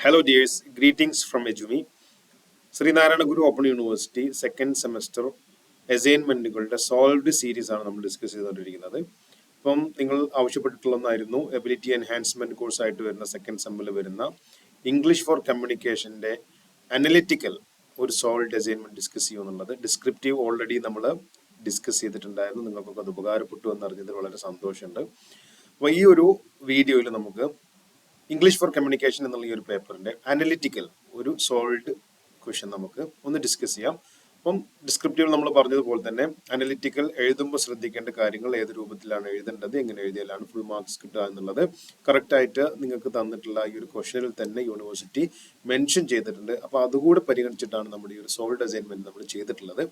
Hello, dears Greetings from എജുമി Sreenarayana Guru open university second semester അസൈൻമെന്റുകളുടെ solved series ആണ് നമ്മൾ discuss ചെയ്തുകൊണ്ടിരിക്കുന്നത്. ഇപ്പം നിങ്ങൾ ആവശ്യപ്പെട്ടിട്ടുള്ളതായിരുന്നു എബിലിറ്റി കോഴ്സ് ആയിട്ട് വരുന്ന സെക്കൻഡ് സെമ്മിൽ വരുന്ന ഇംഗ്ലീഷ് ഫോർ കമ്മ്യൂണിക്കേഷന്റെ അനലിറ്റിക്കൽ ഒരു സോൾവ്ഡ് അസൈൻമെന്റ് ഡിസ്കസ് ചെയ്യുമെന്നുള്ളത് ഡിസ്ക്രിപ്റ്റീവ് ഓൾറെഡി നമ്മൾ ഡിസ്കസ് ചെയ്തിട്ടുണ്ടായിരുന്നു. നിങ്ങൾക്കൊക്കെ അത് ഉപകാരപ്പെട്ടു എന്നറിഞ്ഞതിൽ വളരെ സന്തോഷമുണ്ട്. അപ്പോൾ ഈ ഒരു വീഡിയോയിൽ നമുക്ക് ഇംഗ്ലീഷ് ഫോർ കമ്മ്യൂണിക്കേഷൻ എന്നുള്ള ഈ ഒരു പേപ്പറിന്റെ അനലിറ്റിക്കൽ ഒരു സോൾഡ് ക്വസ്റ്റ്യൻ നമുക്ക് ഒന്ന് ഡിസ്കസ് ചെയ്യാം. അപ്പം ഡിസ്ക്രിപ്റ്റീവ് നമ്മൾ പറഞ്ഞതുപോലെ തന്നെ അനലിറ്റിക്കൽ എഴുതുമ്പോൾ ശ്രദ്ധിക്കേണ്ട കാര്യങ്ങൾ ഏത് രൂപത്തിലാണ് എഴുതേണ്ടത് എങ്ങനെ എഴുതിയാലാണ് ഫുൾ മാർക്സ് കിട്ടുക എന്നുള്ളത് കറക്റ്റായിട്ട് നിങ്ങൾക്ക് തന്നിട്ടുള്ള ഈ ഒരു ക്വസ്റ്റനിൽ തന്നെ യൂണിവേഴ്സിറ്റി മെൻഷൻ ചെയ്തിട്ടുണ്ട്. അപ്പോൾ അതുകൂടെ പരിഗണിച്ചിട്ടാണ് നമ്മുടെ ഈ ഒരു സോൾഡ് അസൈൻമെന്റ് നമ്മൾ ചെയ്തിട്ടുള്ളത്.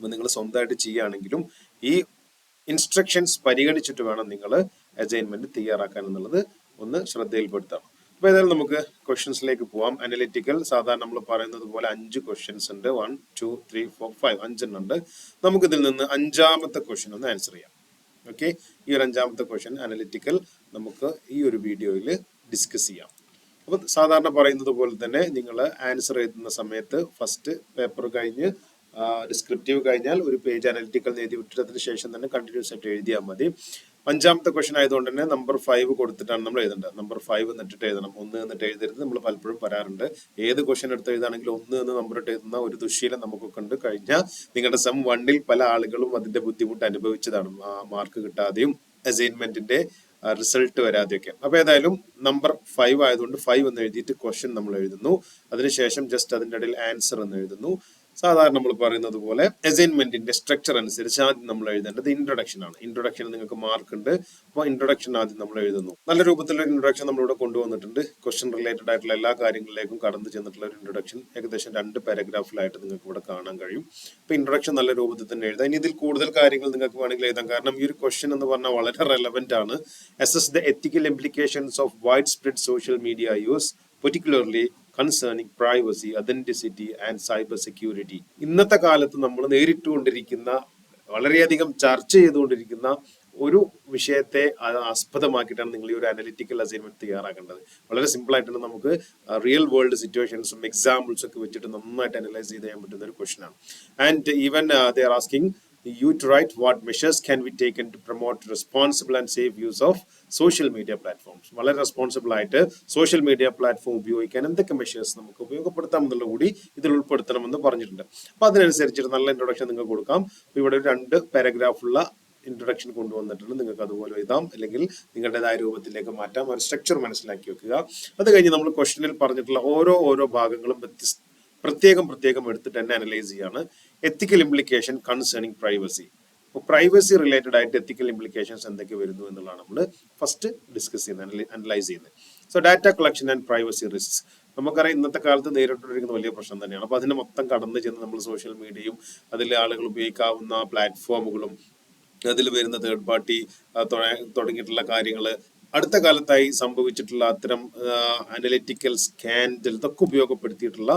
അപ്പോൾ നിങ്ങൾ സ്വന്തമായിട്ട് ചെയ്യുകയാണെങ്കിലും ഈ ഇൻസ്ട്രക്ഷൻസ് പരിഗണിച്ചിട്ട് വേണം നിങ്ങൾ അസൈൻമെന്റ് തയ്യാറാക്കാൻ എന്നുള്ളത് ഒന്ന് ശ്രദ്ധയിൽപ്പെടുത്താം. അപ്പൊ ഏതായാലും നമുക്ക് ക്വസ്റ്റ്യൻസിലേക്ക് പോവാം. അനലിറ്റിക്കൽ സാധാരണ നമ്മൾ പറയുന്നത് പോലെ അഞ്ച് ക്വസ്റ്റ്യൻസ് ഉണ്ട്. One two three four five അഞ്ചെണ്ണം ഉണ്ട്. നമുക്ക് ഇതിൽ നിന്ന് അഞ്ചാമത്തെ ക്വസ്റ്റ്യൻ ഒന്ന് ആൻസർ ചെയ്യാം. ഓക്കെ ഈ ഒരു അഞ്ചാമത്തെ ക്വസ്റ്റ്യൻ അനലിറ്റിക്കൽ നമുക്ക് ഈ ഒരു വീഡിയോയിൽ ഡിസ്കസ് ചെയ്യാം. അപ്പൊ സാധാരണ പറയുന്നത് പോലെ തന്നെ നിങ്ങൾ ആൻസർ എഴുതുന്ന സമയത്ത് ഫസ്റ്റ് പേപ്പർ കഴിഞ്ഞ് ഡിസ്ക്രിപ്റ്റീവ് കഴിഞ്ഞാൽ ഒരു പേജ് അനലിറ്റിക്കൽ എഴുതി വിട്ടതിന് ശേഷം തന്നെ കണ്ടിന്യൂസ് ആയിട്ട് എഴുതിയാൽ മതി. അഞ്ചാമത്തെ ക്വസ്റ്റൻ ആയതുകൊണ്ട് തന്നെ നമ്പർ ഫൈവ് കൊടുത്തിട്ടാണ് നമ്മൾ എഴുതേണ്ടത്. നമ്പർ ഫൈവ് എന്നിട്ട് എഴുതണം. ഒന്ന് എന്നിട്ട് എഴുതരുത്. നമ്മൾ പലപ്പോഴും പറയാറുണ്ട്. ഏത് ക്വസ്റ്റൻ എടുത്ത് എഴുതാണെങ്കിലും ഒന്ന് എന്ന് നമ്പർ ഇട്ട് എഴുതുന്ന ഒരു ദുശീലം നമുക്കൊക്കെ ഉണ്ട്. കഴിഞ്ഞ നിങ്ങളുടെ സം വണ്ണിൽ പല ആളുകളും അതിന്റെ ബുദ്ധിമുട്ട് അനുഭവിച്ചതാണ്. Mark കിട്ടാതെയും അസൈൻമെന്റിന്റെ result വരാതെയൊക്കെ. അപ്പൊ ഏതായാലും നമ്പർ ഫൈവ് ആയതുകൊണ്ട് ഫൈവ് എന്ന് എഴുതിയിട്ട് ക്വസ്റ്റ്യൻ നമ്മൾ എഴുതുന്നു. അതിനുശേഷം ജസ്റ്റ് അതിന്റെ ഇടയിൽ ആൻസർ എന്ന് എഴുതുന്നു. സാധാരണ നമ്മൾ പറയുന്നത് പോലെ അസൈൻമെന്റിന്റെ സ്ട്രക്ചർ അനുസരിച്ച് ആദ്യം നമ്മൾ എഴുതേണ്ടത് ഇൻട്രൊഡക്ഷൻ ആണ്. ഇൻട്രൊഡക്ഷൻ നിങ്ങൾക്ക് മാർക്ക് ഉണ്ട്. അപ്പോൾ ഇൻട്രൊഡക്ഷൻ ആദ്യം നമ്മൾ എഴുതുന്നു. നല്ല രൂപത്തിലുള്ള ഇൻട്രൊഡക്ഷൻ നമ്മളിവിടെ കൊണ്ടുവന്നിട്ടുണ്ട്. ക്വസ്റ്റ്യൻ റിലേറ്റഡ് ആയിട്ടുള്ള എല്ലാ കാര്യങ്ങളിലേക്കും കടന്നു ചെന്നിട്ടുള്ള ഒരു ഇൻട്രൊഡക്ഷൻ ഏകദേശം രണ്ട് പാരഗ്രാഫിലായിട്ട് നിങ്ങൾക്ക് ഇവിടെ കാണാൻ കഴിയും. അപ്പോൾ ഇൻട്രൊഡക്ഷൻ നല്ല രൂപത്തിൽ തന്നെ എഴുതാം. ഇനി ഇതിൽ കൂടുതൽ കാര്യങ്ങൾ നിങ്ങൾക്ക് വേണമെങ്കിൽ എഴുതാം. കാരണം ഈ ഒരു ക്വസ്റ്റ്യൻ എന്ന് പറഞ്ഞാൽ വളരെ റെലവെന്റ് ആണ്. Assess the ethical implications of widespread social media use particularly concerning privacy authenticity and cyber security ഇന്നത്തെ കാലത്ത് നമ്മൾ നേരിട്ടുകൊണ്ടിരിക്കുന്ന വളരെയധികം ചർച്ച ചെയ്തുകൊണ്ടിരിക്കുന്ന ഒരു വിഷയത്തെ ആസ്പദമാക്കിയിട്ടാണ് നിങ്ങൾ ഈ ഒരു അനലിറ്റിക്കൽ അസൈൻമെന്റ് തയ്യാറാക്കേണ്ടത്. വളരെ സിമ്പിൾ ആയിട്ടാണ് നമുക്ക് റിയൽ വേൾഡ് സിറ്റുവേഷൻസും എക്സാമ്പിൾസും ഒക്കെ വെച്ചിട്ട് നന്നായിട്ട് അനലൈസ് ചെയ്ത് ചെയ്യാൻ പറ്റുന്ന ഒരു ക്വസ്റ്റൻ ആണ്. And even they are asking you to write what measures can be taken to promote responsible and safe use of social media platforms. വളരെ റെസ്പോൺസിബിൾ ആയിട്ട് സോഷ്യൽ മീഡിയ പ്ലാറ്റ്ഫോം ഉപയോഗിക്കാൻ എന്തൊക്കെ മെഷേഴ്സ് നമുക്ക് ഉപയോഗപ്പെടുത്താം എന്നുള്ള കൂടി ഇതിൽ ഉൾപ്പെടുത്തണമെന്ന് പറഞ്ഞിട്ടുണ്ട്. അപ്പൊ അതിനനുസരിച്ചിട്ട് നല്ല ഇൻട്രൊഡക്ഷൻ നിങ്ങൾക്ക് കൊടുക്കാം. ഇവിടെ ഒരു രണ്ട് പാരഗ്രാഫുള്ള ഇൻട്രൊഡക്ഷൻ കൊണ്ടുവന്നിട്ടുണ്ട്. നിങ്ങൾക്ക് അതുപോലെ എഴുതാം. അല്ലെങ്കിൽ നിങ്ങളുടേതായ രൂപത്തിലേക്ക് മാറ്റാം. ഒരു സ്ട്രക്ചർ മനസ്സിലാക്കി വെക്കുക. അത് കഴിഞ്ഞ് നമ്മൾ ക്വസ്റ്റനിൽ പറഞ്ഞിട്ടുള്ള ഓരോ ഓരോ ഭാഗങ്ങളും വ്യത്യസ്ത പ്രത്യേകം പ്രത്യേകം എടുത്തിട്ട് തന്നെ അനലൈസ് ചെയ്യാണ്. എത്തിക്കൽ ഇംപ്ലിക്കേഷൻ കൺസേണിങ് പ്രൈവസി അപ്പോൾ പ്രൈവസി റിലേറ്റഡ് ആയിട്ട് എത്തിക്കൽ ഇംപ്ലിക്കേഷൻസ് എന്തൊക്കെ വരുന്നു എന്നുള്ളതാണ് നമ്മൾ ഫസ്റ്റ് ഡിസ്കസ് ചെയ്യുന്നത് അനലൈസ് ചെയ്യുന്നത്. So data collection and privacy risk നമുക്കറിയാം ഇന്നത്തെ കാലത്ത് നേരിട്ടിരിക്കുന്ന വലിയ പ്രശ്നം തന്നെയാണ്. അപ്പോൾ അതിനെ മൊത്തം കടന്നു ചെന്ന് നമ്മൾ സോഷ്യൽ മീഡിയയും അതിലെ ആളുകൾ ഉപയോഗിക്കാവുന്ന പ്ലാറ്റ്ഫോമുകളും അതിൽ വരുന്ന തേർഡ് പാർട്ടി തുടങ്ങിയിട്ടുള്ള കാര്യങ്ങൾ അടുത്ത കാലത്തായി സംഭവിച്ചിട്ടുള്ള അത്തരം അനലിറ്റിക്കൽ സ്കാൻഡൽ ഇതൊക്കെ ഉപയോഗപ്പെടുത്തിയിട്ടുള്ള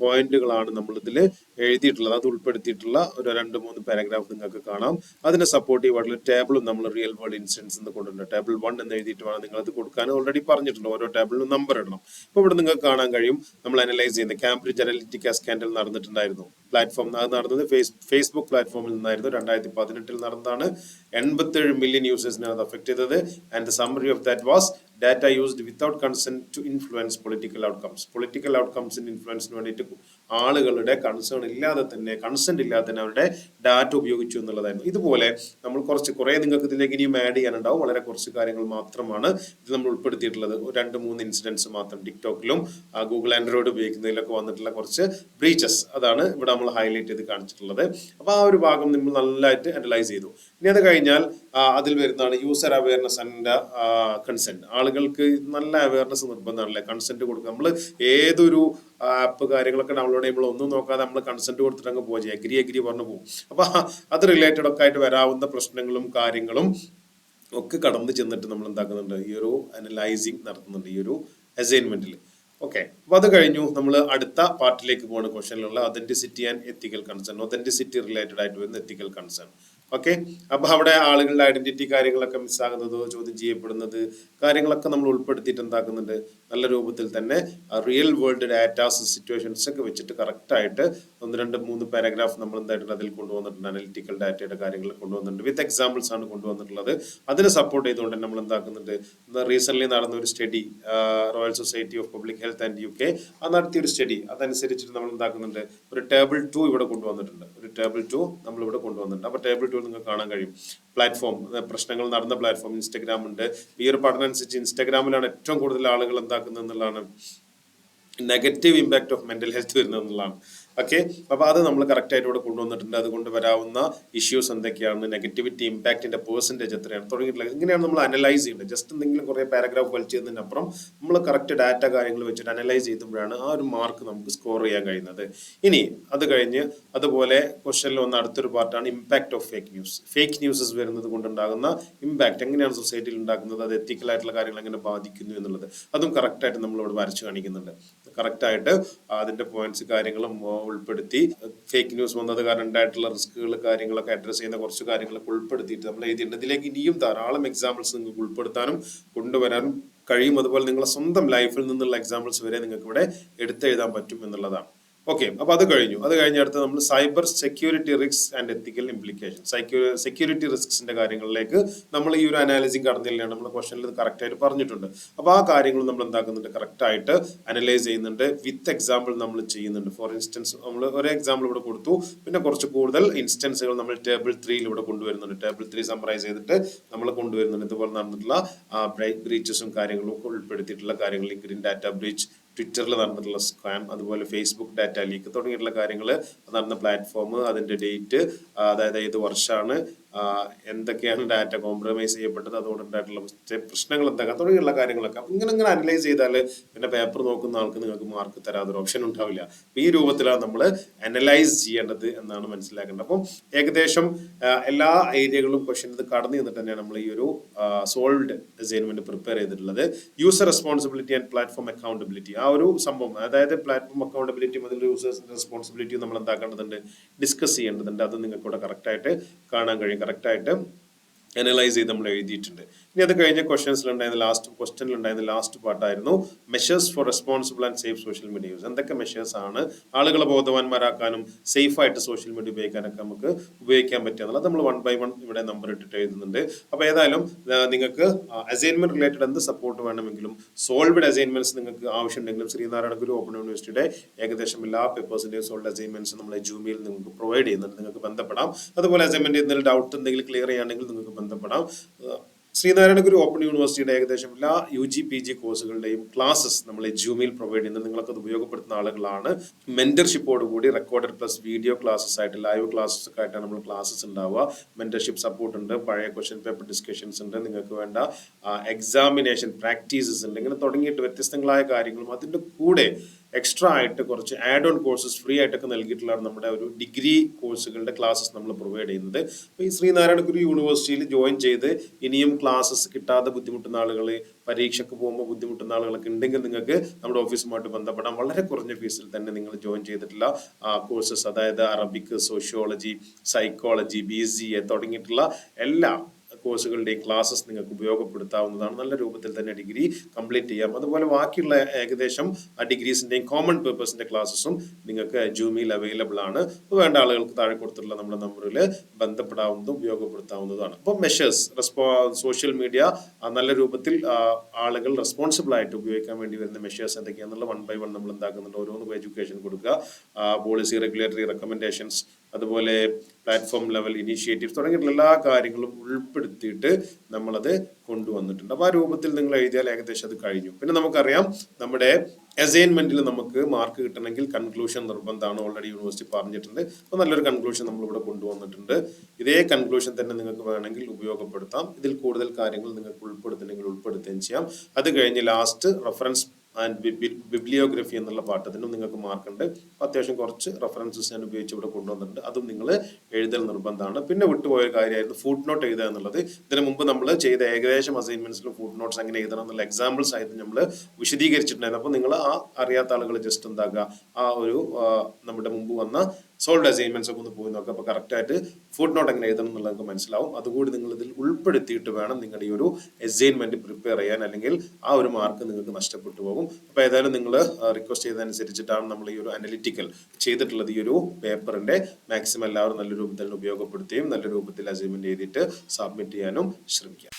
പോയിന്റുകളാണ് നമ്മൾ ഇതിൽ എഴുതിയിട്ടുള്ളത്. അത് ഉൾപ്പെടുത്തിയിട്ടുള്ള ഒരു രണ്ട് മൂന്ന് പാരഗ്രാഫ് നിങ്ങൾക്ക് കാണാം. അതിനെ സപ്പോർട്ടീവ് ആയിട്ടുള്ള ടേബിളും നമ്മൾ റിയൽ വേൾഡ് ഇൻസിഡൻസ് എന്ന് കൊണ്ടുണ്ട് ടേബിൾ വൺ എന്ന് എഴുതിയിട്ട് വേണം നിങ്ങൾ അത് കൊടുക്കാൻ. ഓൾറെഡി പറഞ്ഞിട്ടുണ്ട്. ഓരോ ടേബിളിനും നമ്പർ ഇടണം. ഇപ്പൊ ഇവിടെ നിങ്ങൾക്ക് കാണാൻ കഴിയും. നമ്മൾ അനലൈസ് ചെയ്യുന്ന കാംബ്രിഡ്ജ് അനലിറ്റിക്ക സ്കാൻഡൽ നടന്നിട്ടുണ്ടായിരുന്നു. പ്ലാറ്റ്ഫോം അത് നടന്നത്. ഫേസ്ബുക്ക് പ്ലാറ്റ്ഫോമിൽ നിന്നായിരുന്നു രണ്ടായിരത്തി പതിനെട്ടിൽ നടന്നതാണ് എൺപത്തേഴ് മില്യൺ യൂസേഴ്സിനെ അത് അഫക്ട് ചെയ്തത്. And the summary of that was data used without consent to influence political outcomes political ഔട്ട്കംസിന് ഇൻഫ്ലുവൻസിന് വേണ്ടിയിട്ട് ആളുകളുടെ കൺസേൺ ഇല്ലാതെ തന്നെ കൺസെന്റ് ഇല്ലാതെ തന്നെ അവരുടെ ഡാറ്റ ഉപയോഗിച്ചു എന്നുള്ളതായിരുന്നു. ഇതുപോലെ നമ്മൾ കുറച്ച് കുറേ നിങ്ങൾക്ക് ഇതിലേക്ക് ഇനിയും ആഡ് ചെയ്യാനുണ്ടാവും. വളരെ കുറച്ച് കാര്യങ്ങൾ മാത്രമാണ് ഇത് നമ്മൾ ഉൾപ്പെടുത്തിയിട്ടുള്ളത്. രണ്ട് മൂന്ന് ഇൻസിഡൻസ് മാത്രം ടിക്ടോക്കിലും ഗൂഗിൾ ആൻഡ്രോയിഡ് ഉപയോഗിക്കുന്നതിലൊക്കെ വന്നിട്ടുള്ള കുറച്ച് ബ്രീച്ചസ് അതാണ് ഇവിടെ നമ്മൾ ഹൈലൈറ്റ് ചെയ്ത് കാണിച്ചിട്ടുള്ളത്. അപ്പോൾ ആ ഒരു ഭാഗം നമ്മൾ നല്ലതായിട്ട് അനലൈസ് ചെയ്തു. ഇനി അത് കഴിഞ്ഞാൽ അതിൽ വരുന്നതാണ് യൂസർ അവയർനെസ് ആൻഡ് കൺസെന്റ് ആളുകൾക്ക് നല്ല അവയർനെസ് നിർബന്ധമാണല്ലേ കൺസെന്റ് കൊടുക്കുക. നമ്മൾ ഏതൊരു ആപ്പ് കാര്യങ്ങളൊക്കെ ഡൗൺലോഡ് ചെയ്യുമ്പോൾ ഒന്നും നോക്കാതെ നമ്മൾ കൺസെന്റ് കൊടുത്തിട്ട് അങ്ങ് പോകുക അഗ്രി അഗ്രി പറഞ്ഞു പോകും അപ്പോൾ അത് റിലേറ്റഡ് ഒക്കെ ആയിട്ട് വരാവുന്ന പ്രശ്നങ്ങളും കാര്യങ്ങളും ഒക്കെ കടന്നു ചെന്നിട്ട് നമ്മൾ എന്താക്കുന്നുണ്ട്? ഈ ഒരു അനലൈസിങ് നടത്തുന്നുണ്ട് ഈ ഒരു അസൈൻമെന്റിൽ ഓക്കെ അപ്പൊ അത് കഴിഞ്ഞു. നമ്മൾ അടുത്ത പാർട്ടിലേക്ക് പോകുന്ന ക്വസ്റ്റനിലുള്ള authenticity and ethical concern authenticity related ആയിട്ട് വരുന്ന എത്തിക്കൽ കൺസേൺ ഓക്കെ? അപ്പൊ അവിടെ ആളുകളുടെ ഐഡന്റിറ്റി കാര്യങ്ങളൊക്കെ മിസ്സാകുന്നത് ചോദ്യം ചെയ്യപ്പെടുന്നത് കാര്യങ്ങളൊക്കെ നമ്മൾ ഉൾപ്പെടുത്തിയിട്ട് എന്താക്കുന്നുണ്ട്? നല്ല രൂപത്തിൽ തന്നെ റിയൽ വേൾഡ് ഡാറ്റാസ് സിറ്റുവേഷൻസ് ഒക്കെ വെച്ചിട്ട് കറക്റ്റായിട്ട് ഒന്ന് രണ്ട് മൂന്ന് പാരഗ്രാഫ് നമ്മൾ എന്തായിട്ടുണ്ട്? അതിൽ കൊണ്ടുവന്നിട്ടുണ്ട്. അനലിറ്റിക്കൽ ഡാറ്റയുടെ കാര്യങ്ങൾ കൊണ്ടുവന്നിട്ടുണ്ട്. വിത്ത് എക്സാമ്പിൾസ് ആണ് കൊണ്ടുവന്നിട്ടുള്ളത്. അതിനെ സപ്പോർട്ട് ചെയ്തുകൊണ്ട് നമ്മൾ എന്താക്കുന്നുണ്ട്? റീസെന്റ് നടന്ന ഒരു study Royal Society of Public Health and U K ആ നടത്തിയ ഒരു സ്റ്റഡി അതനുസരിച്ചിട്ട് നമ്മൾ എന്താക്കുന്നുണ്ട്? ഒരു ടേബിൾ ടു ഇവിടെ കൊണ്ടുവന്നിട്ടുണ്ട്. ടേബിൾ ടു നമ്മൾ ഇവിടെ കൊണ്ടുവന്നിട്ടുണ്ട്. അപ്പൊ ടേബിൾ ടു നിങ്ങൾക്ക് കാണാൻ കഴിയും. പ്ലാറ്റ്ഫോം പ്രശ്നങ്ങൾ നടന്ന പ്ലാറ്റ്ഫോം ഇൻസ്റ്റഗ്രാം ഉണ്ട്. ഈ ഒരു പഠനം അനുസരിച്ച് ഇൻസ്റ്റഗ്രാമിലാണ് ഏറ്റവും കൂടുതൽ ആളുകൾ എന്താക്കുന്നത് എന്നുള്ളതാണ് negative impact of mental health വരുന്നത് എന്നുള്ളതാണ് ഓക്കെ അപ്പൊ അത് നമ്മൾ കറക്റ്റ് ആയിട്ട് ഇവിടെ കൊണ്ടുവന്നിട്ടുണ്ട്. അതുകൊണ്ട് വരാവുന്ന ഇഷ്യൂസ് എന്തൊക്കെയാണ്? നെഗറ്റിവിറ്റി ഇമ്പാക്റ്റിന്റെ പേഴ്സന്റേജ് എത്രയാണ്? തുടങ്ങിയിട്ടുള്ളത് ഇങ്ങനെയാണ് നമ്മൾ അനലൈസ് ചെയ്യേണ്ടത്. ജസ്റ്റ് എന്തെങ്കിലും കുറേ പാരഗ്രാഫ് വലിച്ചതിനപ്പുറം നമ്മൾ കറക്റ്റ് ഡാറ്റ കാര്യങ്ങൾ വെച്ചിട്ട് അനലൈസ് ചെയ്തുമ്പോഴാണ് ആ ഒരു മാർക്ക് നമുക്ക് സ്കോർ ചെയ്യാൻ കഴിയുന്നത്. ഇനി അത് കഴിഞ്ഞ് അതുപോലെ ക്വസ്റ്റനിൽ വന്ന അടുത്തൊരു പാർട്ടാണ് impact of fake news fake newses വരുന്നത് കൊണ്ടുണ്ടാകുന്ന ഇമ്പാക്ട് എങ്ങനെയാണ് സൊസൈറ്റിയിൽ ഉണ്ടാക്കുന്നത്? അത് എത്തിക്കൽ ആയിട്ടുള്ള കാര്യങ്ങൾ എങ്ങനെ ബാധിക്കുന്നു എന്നുള്ളത്. അതും കറക്റ്റ് ആയിട്ട് നമ്മൾ ഇവിടെ വരച്ചു കാണിക്കുന്നുണ്ട്. കറക്റ്റ് ആയിട്ട് അതിന്റെ പോയിന്റ്സ് കാര്യങ്ങളും ഉൾപ്പെടുത്തി. ഫേക്ക് ന്യൂസ് വന്നത് കാരണം ഉണ്ടായിട്ടുള്ള റിസ്കുകൾ കാര്യങ്ങളൊക്കെ അഡ്രസ് ചെയ്യുന്ന കുറച്ച് കാര്യങ്ങളൊക്കെ ഉൾപ്പെടുത്തിയിട്ട് നമ്മൾ എഴുതിയിട്ടുണ്ട്. ഇതിലേക്ക് ഇനിയും ധാരാളം എക്സാമ്പിൾസ് നിങ്ങൾക്ക് ഉൾപ്പെടുത്താനും കൊണ്ടുവരാനും കഴിയും. അതുപോലെ നിങ്ങളുടെ സ്വന്തം ലൈഫിൽ നിന്നുള്ള എക്സാമ്പിൾസ് വരെ നിങ്ങൾക്ക് ഇവിടെ എടുത്തെഴുതാൻ പറ്റും എന്നുള്ളതാണ്. ഓക്കെ അപ്പൊ അത് കഴിഞ്ഞു. അത് കഴിഞ്ഞ അടുത്ത് നമ്മൾ cyber security risk and ethical implication security റിസ്ക്സിന്റെ കാര്യങ്ങളിലേക്ക് നമ്മൾ ഈ ഒരു അനാലിസിങ് കടന്നില്ലാണ് നമ്മൾ ക്വസ്റ്റനിൽ കറക്റ്റ് ആയിട്ട് പറഞ്ഞിട്ടുണ്ട്. അപ്പൊ ആ കാര്യങ്ങൾ നമ്മൾ എന്താക്കുന്നുണ്ട്? കറക്റ്റ് ആയിട്ട് അനലൈസ് ചെയ്യുന്നുണ്ട്. വിത്ത് എക്സാമ്പിൾ നമ്മൾ ചെയ്യുന്നുണ്ട്. ഫോർ ഇൻസ്റ്റൻസ് നമ്മൾ ഒരു എക്സാമ്പിൾ ഇവിടെ കൊടുത്തു. പിന്നെ കുറച്ച് കൂടുതൽ ഇൻസ്റ്റൻസുകൾ നമ്മൾ ടേബിൾ ത്രീയിൽ ഇവിടെ കൊണ്ടുവരുന്നുണ്ട്. ടേബിൾ ത്രീ സമ്മറൈസ് ചെയ്തിട്ട് നമ്മൾ കൊണ്ടുവരുന്നുണ്ട്. ഇതുപോലെ നടന്നിട്ടുള്ള ബ്രീച്ചസും കാര്യങ്ങളും ഉൾപ്പെടുത്തിയിട്ടുള്ള കാര്യങ്ങൾ ഗ്രീൻ ഡാറ്റ ബ്രീച്ച് ട്വിറ്ററിൽ നടന്നിട്ടുള്ള സ്കാം അതുപോലെ ഫേസ്ബുക്ക് ഡാറ്റ ലീക്ക് തുടങ്ങിയിട്ടുള്ള കാര്യങ്ങൾ നടന്ന പ്ലാറ്റ്ഫോം അതിന്റെ ഡേറ്റ് അതായത് ഏത് വർഷമാണ് എന്തൊക്കെയാണ് ഡാറ്റ കോംപ്രമൈസ് ചെയ്യപ്പെട്ടത്? അതുകൊണ്ടുണ്ടായിട്ടുള്ള പ്രശ്ന- പ്രശ്നങ്ങൾ എന്തൊക്കെ? തുടങ്ങിയുള്ള കാര്യങ്ങളൊക്കെ. അപ്പം ഇങ്ങനെ ഇങ്ങനെ അനലൈസ് ചെയ്താൽ പിന്നെ പേപ്പർ നോക്കുന്ന ആൾക്ക് നിങ്ങൾക്ക് മാർക്ക് തരാതെ ഒരു ഓപ്ഷൻ ഉണ്ടാവില്ല. അപ്പം ഈ രൂപത്തിലാണ് നമ്മൾ അനലൈസ് ചെയ്യേണ്ടത് എന്നാണ് മനസ്സിലാക്കേണ്ടത്. അപ്പം ഏകദേശം എല്ലാ ഏരിയകളും ക്വസ്റ്റ്യൻ ഇത് കടന്നു നിന്നിട്ട് തന്നെയാണ് നമ്മൾ ഈ ഒരു സോൾവ്ഡ് അസൈൻമെന്റ് പ്രിപ്പയർ ചെയ്തിട്ടുള്ളത്. User responsibility and platform accountability ആ ഒരു സംഭവം അതായത് പ്ലാറ്റ്ഫോം അക്കൗണ്ടബിലിറ്റി മുതൽ യൂസേഴ്സിന്റെ റെസ്പോൺസിബിലിറ്റിയും നമ്മൾ എന്താക്കേണ്ടതുണ്ട്? ഡിസ്കസ് ചെയ്യേണ്ടതുണ്ട്. അത് നിങ്ങൾക്ക് ഇവിടെ കറക്റ്റ് ആയിട്ട് കാണാൻ കഴിയും. കറക്റ്റ് ആയിട്ട് അനലൈസ് ചെയ്ത് നമ്മൾ എഴുതിയിട്ടുണ്ട്. ഇനി അത് കഴിഞ്ഞ ക്വസ്റ്റൻസിലുണ്ടായിരുന്ന ലാസ്റ്റ് ക്വസ്റ്റനിലുണ്ടായിരുന്ന last പാർട്ടായിരുന്നു measures for responsible and safe social media use എന്തൊക്കെ മെഷേഴ്സ് ആണ് ആളുകളെ ബോധവാന്മാരാക്കാനും സേഫ് ആയിട്ട് സോഷ്യൽ മീഡിയ ഉപയോഗിക്കാനൊക്കെ നമുക്ക് ഉപയോഗിക്കാൻ പറ്റുക എന്നുള്ളത് നമ്മൾ വൺ ബൈ വൺ ഇവിടെ നമ്പർ ഇട്ടിട്ട് എഴുതുന്നുണ്ട്. അപ്പോൾ ഏതായാലും നിങ്ങൾക്ക് അസൈൻമെന്റ് റിലേറ്റഡ് എന്ത് സപ്പോർട്ട് വേണമെങ്കിലും സോൾവ്ഡ് അസൈൻമെന്റ്സ് നിങ്ങൾക്ക് ആവശ്യമുണ്ടെങ്കിലും ശ്രീനാരായണ ഗുരു ഓപ്പൺ യൂണിവേഴ്സിറ്റിയുടെ ഏകദേശം എല്ലാ പേപ്പേഴ്സിന്റെയും സോൾഡ് അസൈൻമെന്റ്സ് നമ്മളെ ജൂമിയിൽ നിങ്ങൾക്ക് പ്രൊവൈഡ് ചെയ്യുന്നുണ്ട്. നിങ്ങൾക്ക് ബന്ധപ്പെടാം. അതുപോലെ അസൈൻമെന്റ് എന്തെങ്കിലും ഡൗട്ട് എന്തെങ്കിലും ക്ലിയർ ചെയ്യുകയാണെങ്കിൽ നിങ്ങൾക്ക് ബന്ധപ്പെടാം. ശ്രീനാരായണ ഗുരു ഓപ്പൺ യൂണിവേഴ്സിറ്റിയുടെ ഏകദേശം എല്ലാ യു ജി പി ജി കോഴ്സുകളുടെയും ക്ലാസ്സസ് നമ്മൾ ജൂമിയിൽ പ്രൊവൈഡ് ചെയ്യുന്നത്. നിങ്ങൾക്ക് അത് ഉപയോഗപ്പെടുത്തുന്ന ആളുകളാണ്. മെന്റർഷിപ്പോട് കൂടി റെക്കോർഡഡ് പ്ലസ് വീഡിയോ ക്ലാസ്സസ് ആയിട്ട് ലൈവ് ക്ലാസ്സസ് ഒക്കെ ആയിട്ടാണ് നമ്മൾ ക്ലാസ്സസ് ഉണ്ടാവുക. മെന്റർഷിപ്പ് സപ്പോർട്ട് ഉണ്ട് പഴയ ക്വസ്റ്റ്യൻ പേപ്പർ ഡിസ്കഷൻസ് ഉണ്ട് നിങ്ങൾക്ക് വേണ്ട എക്സാമിനേഷൻ പ്രാക്ടീസസ് ഉണ്ട് ഇങ്ങനെ തുടങ്ങിയിട്ട് വ്യത്യസ്തങ്ങളായ കാര്യങ്ങളും അതിന്റെ കൂടെ എക്സ്ട്രാ ആയിട്ട് കുറച്ച് ആഡ് ഓൺ കോഴ്സസ് ഫ്രീ ആയിട്ടൊക്കെ നൽകിയിട്ടുള്ളതാണ് നമ്മുടെ ഒരു ഡിഗ്രി കോഴ്സുകളുടെ ക്ലാസ്സസ് നമ്മൾ പ്രൊവൈഡ് ചെയ്യുന്നത്. അപ്പോൾ ഈ ശ്രീനാരായണ ഗുരു യൂണിവേഴ്സിറ്റിയിൽ ജോയിൻ ചെയ്ത് ഇനിയും ക്ലാസ്സസ് കിട്ടാതെ ബുദ്ധിമുട്ടുന്ന ആളുകൾ പരീക്ഷയ്ക്ക് പോകുമ്പോൾ ബുദ്ധിമുട്ടുന്ന ആളുകളൊക്കെ ഉണ്ടെങ്കിൽ നിങ്ങൾക്ക് നമ്മുടെ ഓഫീസുമായിട്ട് ബന്ധപ്പെടാം. വളരെ കുറഞ്ഞ ഫീസിൽ തന്നെ നിങ്ങൾ ജോയിൻ ചെയ്തിട്ടുള്ള കോഴ്സസ് അതായത് Arabic sociology psychology B C A തുടങ്ങിയിട്ടുള്ള എല്ലാ കോഴ്സുകളുടെയും ക്ലാസ്സസ് നിങ്ങൾക്ക് ഉപയോഗപ്പെടുത്താവുന്നതാണ്. നല്ല രൂപത്തിൽ തന്നെ ഡിഗ്രി കംപ്ലീറ്റ് ചെയ്യാം. അതുപോലെ ബാക്കിയുള്ള ഏകദേശം ആ ഡിഗ്രീസിന്റെയും കോമൺ പേപ്പേഴ്സിന്റെ ക്ലാസ്സസും നിങ്ങൾക്ക് ജൂമിയിൽ അവൈലബിൾ ആണ്. വേണ്ട ആളുകൾക്ക് താഴെ കൊടുത്തിട്ടുള്ള നമ്മുടെ നമ്പറിൽ ബന്ധപ്പെടാവുന്നതും ഉപയോഗപ്പെടുത്താവുന്നതാണ് അപ്പോൾ മെഷേഴ്സ് റെസ്പോ സോഷ്യൽ മീഡിയ നല്ല രൂപത്തിൽ ആളുകൾ റെസ്പോൺസിബിൾ ആയിട്ട് ഉപയോഗിക്കാൻ വേണ്ടി വരുന്ന മെഷേഴ്സ് എന്തൊക്കെയാണെന്നുള്ള വൺ ബൈ വൺ നമ്മൾ എന്താക്കുന്നുണ്ട്? ഓരോന്ന് എഡ്യൂക്കേഷൻ കൊടുക്കുക. പോളിസി റെഗുലേറ്ററി റെക്കമെൻഡേഷൻസ് അതുപോലെ പ്ലാറ്റ്ഫോം ലെവൽ ഇനീഷ്യേറ്റീവ്സ് തുടങ്ങിയിട്ടുള്ള എല്ലാ കാര്യങ്ങളും ഉൾപ്പെടുത്തിയിട്ട് നമ്മളത് കൊണ്ടുവന്നിട്ടുണ്ട്. അപ്പോൾ ആ രൂപത്തിൽ നിങ്ങൾ എഴുതിയാൽ ഏകദേശം അത് കഴിഞ്ഞു. പിന്നെ നമുക്കറിയാം നമ്മുടെ അസൈൻമെന്റിൽ നമുക്ക് മാർക്ക് കിട്ടണമെങ്കിൽ കൺക്ലൂഷൻ നിർബന്ധമാണ് ഓൾറെഡി യൂണിവേഴ്സിറ്റി പറഞ്ഞിട്ടുണ്ട്. അപ്പോൾ നല്ലൊരു കൺക്ലൂഷൻ നമ്മളിവിടെ കൊണ്ടുവന്നിട്ടുണ്ട്. ഇതേ കൺക്ലൂഷൻ തന്നെ നിങ്ങൾക്ക് വേണമെങ്കിൽ ഉപയോഗപ്പെടുത്താം. ഇതിൽ കൂടുതൽ കാര്യങ്ങൾ നിങ്ങൾക്ക് ഉൾപ്പെടുത്തണമെങ്കിൽ ഉൾപ്പെടുത്തുകയും ചെയ്യാം. അത് കഴിഞ്ഞ് ലാസ്റ്റ് റെഫറൻസ് ആൻഡ് ബിബ്ലിയോഗ്രഫി എന്നുള്ള പാട്ടത്തിനും നിങ്ങൾക്ക് മാർക്കുണ്ട് അത്യാവശ്യം കുറച്ച് റെഫറൻസസ് ഞാൻ ഉപയോഗിച്ച് ഇവിടെ കൊണ്ടുവന്നിട്ടുണ്ട്. അതും നിങ്ങൾ എഴുതൽ നിർബന്ധമാണ്. പിന്നെ വിട്ടുപോയ കാര്യമായിരുന്നു ഫുഡ് നോട്ട് എഴുതുക എന്നുള്ളത്. ഇതിനു മുമ്പ് നമ്മൾ ചെയ്ത ഏകദേശം അസൈൻമെന്റ്സിലും ഫുഡ് നോട്ട്സ് എങ്ങനെ എഴുതണം എന്നുള്ള എക്സാമ്പിൾസ് ആയിട്ട് നമ്മൾ വിശദീകരിച്ചിട്ടുണ്ടായിരുന്നു അപ്പോൾ നിങ്ങൾ ആ അറിയാത്ത ആളുകൾ ജസ്റ്റ് എന്താക്കുക? ആ ഒരു നമ്മുടെ മുമ്പ് വന്ന സോൾഡ് അസൈൻമെന്റ്സ് ഒക്കെ ഒന്ന് പോയി നോക്കുക അപ്പോൾ കറക്റ്റായിട്ട് ഫുഡ് നോട്ട് എങ്ങനെ എഴുതണം എന്നുള്ളത് മനസ്സിലാവും. അതുകൂടി നിങ്ങൾ ഇതിൽ ഉൾപ്പെടുത്തിയിട്ട് വേണം നിങ്ങളുടെ ഈ ഒരു അസൈൻമെന്റ് പ്രിപ്പയർ ചെയ്യാൻ. അല്ലെങ്കിൽ ആ ഒരു മാർക്ക് നിങ്ങൾക്ക് നഷ്ടപ്പെട്ടു പോകും. അപ്പോൾ ഏതായാലും നിങ്ങൾ റിക്വസ്റ്റ് ചെയ്തതനുസരിച്ചിട്ടാണ് നമ്മൾ ഈ ഒരു അനലിറ്റിക്കൽ ചെയ്തിട്ടുള്ളത് ഈ ഒരു പേപ്പറിന്റെ മാക്സിമം എല്ലാവരും നല്ല രൂപത്തിൽ ഉപയോഗപ്പെടുത്തുകയും നല്ല രൂപത്തിൽ അസൈൻമെന്റ് ചെയ്തിട്ട് സബ്മിറ്റ് ചെയ്യാനും ശ്രമിക്കുക.